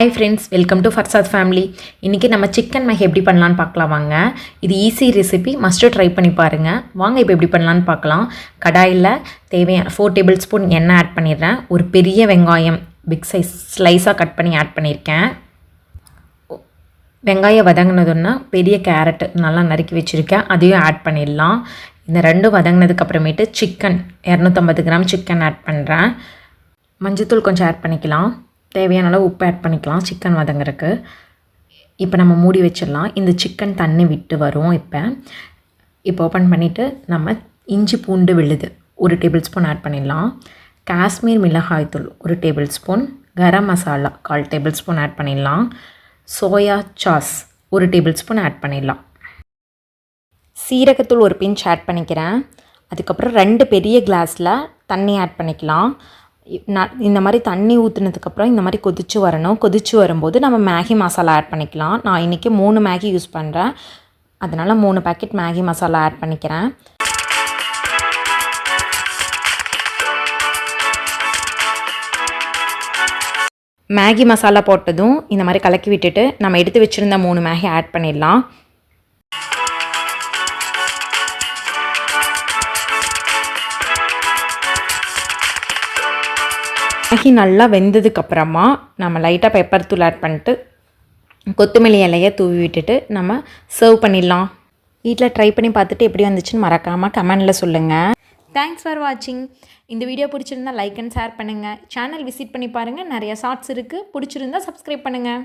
Hi friends welcome to Farsath family இன்றைக்கி நம்ம chicken மெஹ் எப்படி பண்ணலான்னு பார்க்கலாம் வாங்க. இது ஈஸி ரெசிபி மஸ்ட்டு ட்ரை பண்ணி பாருங்கள் வாங்க இப்போ எப்படி பண்ணலான்னு பார்க்கலாம். கடாயில் தேவையான ஃபோர் டேபிள் ஸ்பூன் எண்ணெய் ஆட் பண்ணிடுறேன். ஒரு பெரிய வெங்காயம் பிக் சைஸ் ஸ்லைஸாக கட் பண்ணி ஆட் பண்ணியிருக்கேன். வெங்காயம் வதங்கினதுன்னா பெரிய கேரட் நல்லா நறுக்கி வச்சுருக்கேன். அதையும் ஆட் பண்ணிடலாம். இந்த ரெண்டும் வதங்கினதுக்கு அப்புறமேட்டு சிக்கன் இரநூத்தம்பது கிராம் சிக்கன் ஆட் பண்ணுறேன் மஞ்சத்தூள் கொஞ்சம் ஆட் பண்ணிக்கலாம். தேவையான அளவு உப்பு ஆட் பண்ணிக்கலாம். சிக்கன் வதங்குறக்கு இப்போ நம்ம மூடி வச்சிடலாம். இந்த சிக்கன் தண்ணி விட்டு வரும் இப்போ. இப்போ ஓப்பன் பண்ணிவிட்டு நம்ம இஞ்சி பூண்டு விழுது. ஒரு டேபிள் ஸ்பூன் ஆட் பண்ணிடலாம். காஷ்மீர் மிளகாய்த்தூள் ஒரு டேபிள் ஸ்பூன் கரம் மசாலா கால் டேபிள் ஸ்பூன் ஆட் பண்ணிடலாம். சோயா சாஸ் ஒரு டேபிள் ஸ்பூன் ஆட் பண்ணிடலாம். சீரகத்தூள் ஒரு பிஞ்ச் ஆட் பண்ணிக்கிறேன். அதுக்கப்புறம் ரெண்டு பெரிய கிளாஸில் தண்ணி ஆட் பண்ணிக்கலாம். நான் இந்த மாதிரி தண்ணி ஊற்றுனதுக்கப்புறம் இந்த மாதிரி கொதிச்சு வரணும். கொதிச்சு வரும்போது நம்ம மேகி மசாலா ஆட் பண்ணிக்கலாம். நான் இன்றைக்கி மூணு மேகி யூஸ் பண்ணுறேன் அதனால் மூணு பேக்கெட் மேகி மசாலா ஆட் பண்ணிக்கிறேன். மேகி மசாலா போட்டதும் இந்த மாதிரி கலக்கி விட்டுட்டு நம்ம எடுத்து வச்சுருந்த மூணு மேகி ஆட் பண்ணிடலாம். மேகி நல்லா வெந்ததுக்கப்புறமா நம்ம லைட்டாக பெப்பர் தூள் ஆட் பண்ணிட்டு கொத்தமல்லி இலையை தூவி விட்டுட்டு நம்ம சர்வ் பண்ணிடலாம். வீட்டில் ட்ரை பண்ணி பார்த்துட்டு எப்படி வந்துச்சுன்னு மறக்காமல் கமெண்டில் சொல்லுங்கள் தேங்க்ஸ் ஃபார் வாட்சிங் இந்த வீடியோ பிடிச்சிருந்தா லைக் அண்ட் ஷேர் பண்ணுங்கள் சேனல் விசிட் பண்ணி பாருங்கள் நிறைய ஷார்ட்ஸ் இருக்குது பிடிச்சிருந்தா சப்ஸ்கிரைப் பண்ணுங்கள்